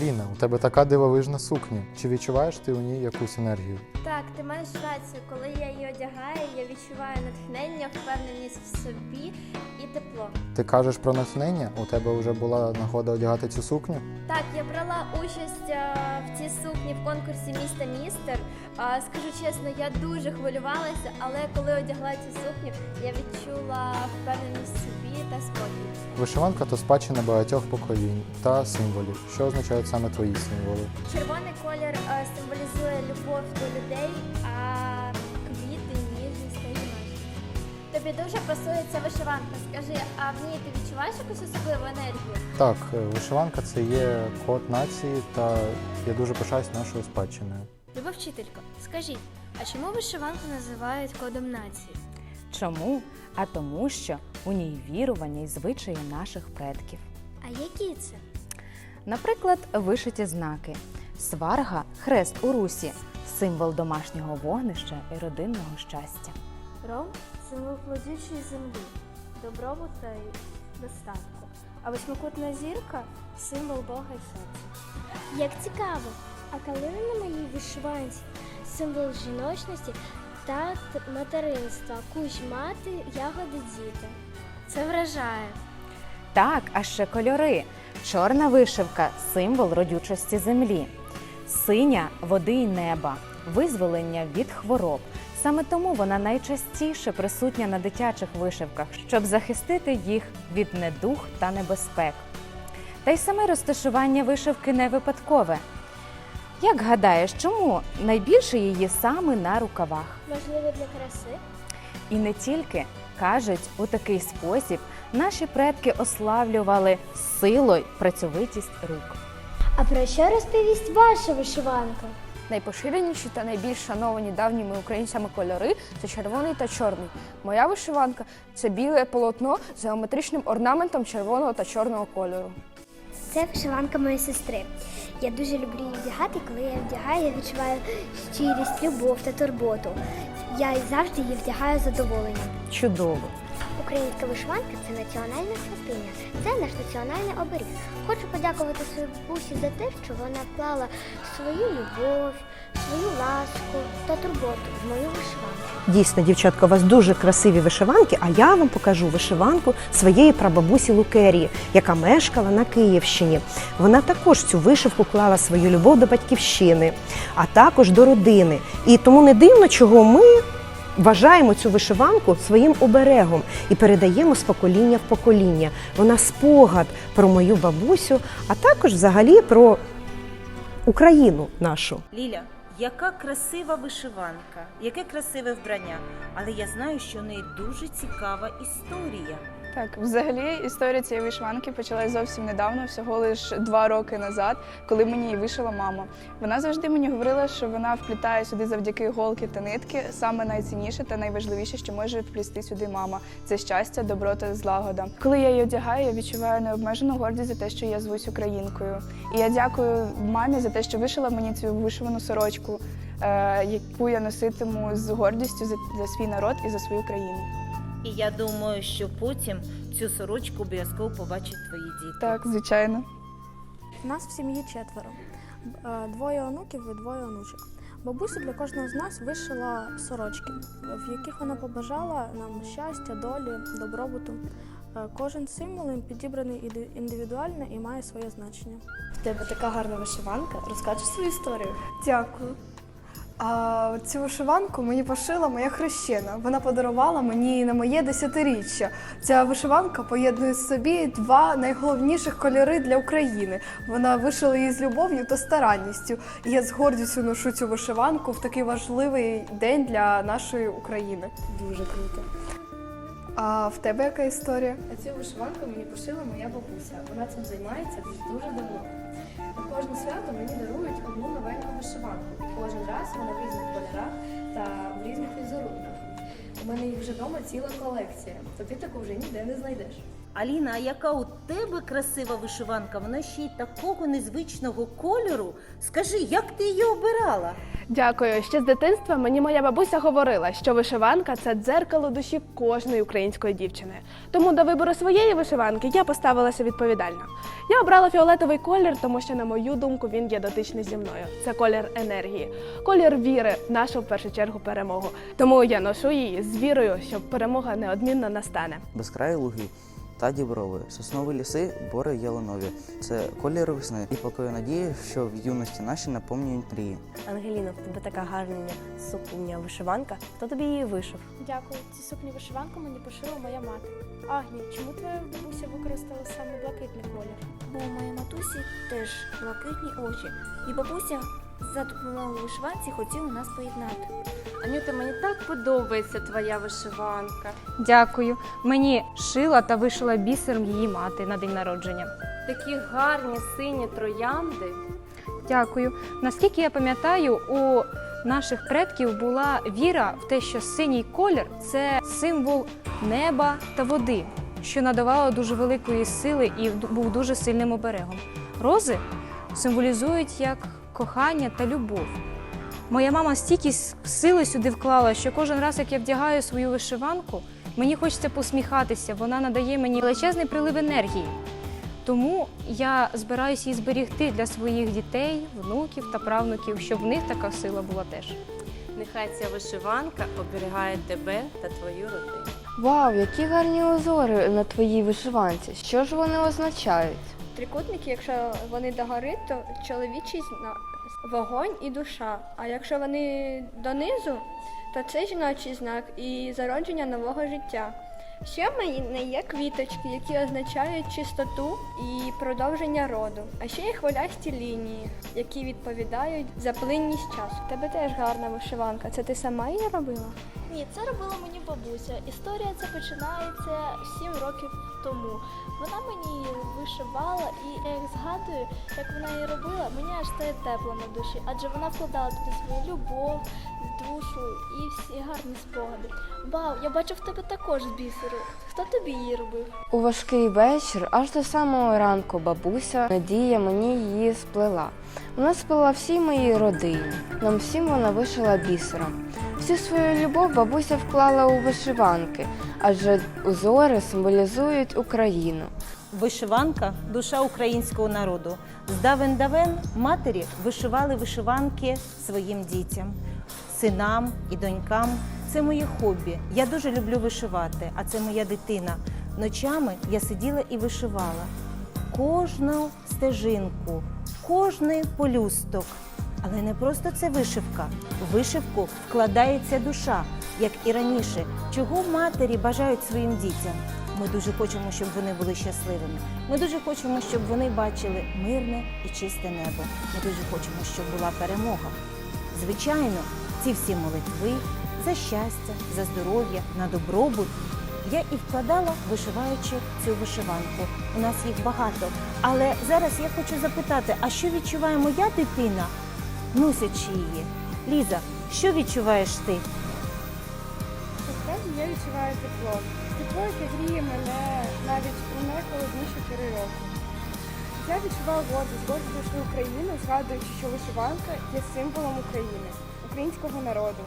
Каріна, у тебе така дивовижна сукня. Чи відчуваєш ти у ній якусь енергію? Так, ти маєш рацію. Коли я її одягаю, я відчуваю натхнення, впевненість в собі і тепло. Ти кажеш про натхнення? У тебе вже була нагода одягати цю сукню? Так, я брала участь а, в цій сукні в конкурсі міста Містер. А, скажу чесно, я дуже хвилювалася, але коли одягла цю сукню, я відчула впевненість в собі та спокій. Вишиванка то спадщина багатьох поколінь та символів. Що означають саме твої символи? Червоний колір символізує любов до людей, а квіти ніжність та жіночність. Тобі дуже пасує ця вишиванка. Скажи, а в ній ти відчуваєш якусь особливу енергію? Так, е, вишиванка це є код нації, та я дуже пишаюсь нашою спадщиною. Люба вчителько, скажіть, а чому вишиванку називають кодом нації? Чому? А тому, що у ній вірування і звичаї наших предків. А які це? Наприклад, вишиті знаки. Сварга хрест у русі, символ домашнього вогнища і родинного щастя. Ром символ плодючої землі, добробуту і достатку. А восьмикутна зірка символ Бога і серця. Як цікаво! А калина на моїй вишиванці символ жіночності та материнства, кущ мати, ягоди діти. Це вражає. Так, а ще кольори. Чорна вишивка символ родючості землі, синя води і неба, визволення від хвороб. Саме тому вона найчастіше присутня на дитячих вишивках, щоб захистити їх від недух та небезпек. Та й саме розташування вишивки не випадкове. Як гадаєш, чому найбільше її саме на рукавах? Можливо, для краси? І не тільки кажуть, у такий спосіб наші предки ославлювали силу й працьовитість рук. А про що розповість ваша вишиванка? Найпоширеніші та найбільш шановані давніми українцями кольори це червоний та чорний. Моя вишиванка це біле полотно з геометричним орнаментом червоного та чорного кольору. Це вишиванка моєї сестри. Я дуже люблю її вдягати. Коли я її вдягаю, я відчуваю щирість, любов та турботу. Я завжди її вдягаю з задоволенням. Чудово! Українська вишиванка це національна святиня, це наш національний оберіг. Хочу подякувати своїй бабусі за те, що вона вклала свою любов, свою ласку та турботу в мою вишиванку. Дійсно, дівчатка, у вас дуже красиві вишиванки, а я вам покажу вишиванку своєї прабабусі Лукерії, яка мешкала на Київщині. Вона також цю вишивку клала свою любов до батьківщини, а також до родини. І тому не дивно, чого ми вважаємо цю вишиванку своїм оберегом і передаємо з покоління в покоління. Вона спогад про мою бабусю, а також взагалі про Україну нашу. Ліля, яка красива вишиванка, яке красиве вбрання. Але я знаю, що в неї дуже цікава історія. Так, взагалі історія цієї вишиванки почалась зовсім недавно, всього лише два роки назад, коли мені її вишила мама. Вона завжди мені говорила, що вона вплітає сюди завдяки голки та нитки. Саме найцінніше та найважливіше, що може вплісти сюди мама. Це щастя, добро та злагода. Коли я її одягаю, я відчуваю необмежену гордість за те, що я звусь українкою. І я дякую мамі за те, що вишила мені цю вишивану сорочку, е, яку я носитиму з гордістю за свій народ і за свою країну. І я думаю, що потім цю сорочку обов'язково побачать твої діти. Так, звичайно. Нас в сім'ї четверо. Е, Двоє онуків і двоє онучок. Бабуся для кожного з нас вишила сорочки, в яких вона побажала нам щастя, долі, добробуту. Е, Кожен символ підібраний індивідуально і має своє значення. В тебе така гарна вишиванка. Розкажеш свою історію? Дякую. А цю вишиванку мені пошила моя хрещена. Вона подарувала мені на моє десятиріччя. Ця вишиванка поєднує в собі два найголовніших кольори для України. Вона вишила її з любов'ю та старанністю. І я з гордістю ношу цю вишиванку в такий важливий день для нашої України. Дуже круто. А в тебе яка історія? А цю вишиванку мені пошила моя бабуся. Вона цим займається дуже давно. На кожне свято мені дарують одну новеньку вишиванку. Кожен раз вона в різних кольорах та в різних візерунках. У мене їх вже вдома ціла колекція, то ти таку вже ніде не знайдеш. Аліна, а яка у тебе красива вишиванка? Вона ще й такого незвичного кольору. Скажи, як ти її обирала? Дякую. Ще з дитинства мені моя бабуся говорила, що вишиванка це дзеркало душі кожної української дівчини. Тому до вибору своєї вишиванки я поставилася відповідально. Я обрала фіолетовий колір, тому що, на мою думку, він є дотичний зі мною. Це колір енергії, колір віри нашу в першу чергу перемогу. Тому я ношу її з вірою, що перемога неодмінно настане. Безкраї луги та діброви, соснові ліси, бори ялинові. Це колір весни і покою надії, що в юності наші наповнюють мрії. Ангеліно, в тебе така гарна сукня вишиванка. Хто тобі її вишив? Дякую. Цю сукню вишиванку мені пошила моя мати. Агні, чому твоя бабуся використала саме блакитний колір? Бо у моєї матусі теж блакитні очі. І бабуся за допомогою вишиванці хотіла нас поєднати. Анюта, мені так подобається твоя вишиванка. Дякую. Мені шила та вишила бісером її мати на день народження. Такі гарні сині троянди. Дякую. Наскільки я пам'ятаю, у наших предків була віра в те, що синій колір це символ неба та води, що надавало дуже великої сили і був дуже сильним оберегом. Рози символізують як кохання та любов. Моя мама стільки сили сюди вклала, що кожен раз, як я вдягаю свою вишиванку, мені хочеться посміхатися. Вона надає мені величезний прилив енергії. Тому я збираюся її зберігти для своїх дітей, внуків та правнуків, щоб в них така сила була теж. Нехай ця вишиванка оберігає тебе та твою родину. Вау, які гарні узори на твоїй вишиванці. Що ж вони означають? Трикутники, якщо вони догори, то чоловічий вогонь і душа. А якщо вони донизу, то це жіночий знак і зародження нового життя. Ще в мене є квіточки, які означають чистоту і продовження роду. А ще є хвилясті лінії, які відповідають за плинність часу. Тебе теж гарна вишиванка. Це ти сама її робила? Ні, це робила мені бабуся. Історія ця починається 7 років тому. Вона мені її вишивала, і я як згадую, як вона її робила, мені аж стає тепло на душі, адже вона вкладала туди свою любов, душу і всі гарні спогади. Вау, я бачу в тебе також бісеру. Хто тобі її робив? У важкий вечір, аж до самого ранку, бабуся Надія мені її сплела. Вона сплела всій моїй родині. Нам всім вона вишила бісером. Всю свою любов бабуся вклала у вишиванки, адже узори символізують Україну. Вишиванка душа українського народу. З давен давен матері вишивали вишиванки своїм дітям, синам і донькам. Це моє хобі. Я дуже люблю вишивати, а це моя дитина. Ночами я сиділа і вишивала кожну стежинку, кожний полюсток. Але не просто це вишивка. В вишивку вкладається душа, як і раніше. Чого матері бажають своїм дітям? Ми дуже хочемо, щоб вони були щасливими. Ми дуже хочемо, щоб вони бачили мирне і чисте небо. Ми дуже хочемо, щоб була перемога. Звичайно, ці всі молитви за щастя, за здоров'я, на добробут. Я і вкладала, вишиваючи цю вишиванку. У нас їх багато. Але зараз я хочу запитати: а що відчуває моя дитина, носячи її? Ліза, що відчуваєш ти? Насправді я відчуваю тепло. Тепло, яке гріє мене навіть у найхолодніші пори року. Я відчуваю гордість, гордість за свою країну, згадуючи, що вишиванка є символом України, українського народу.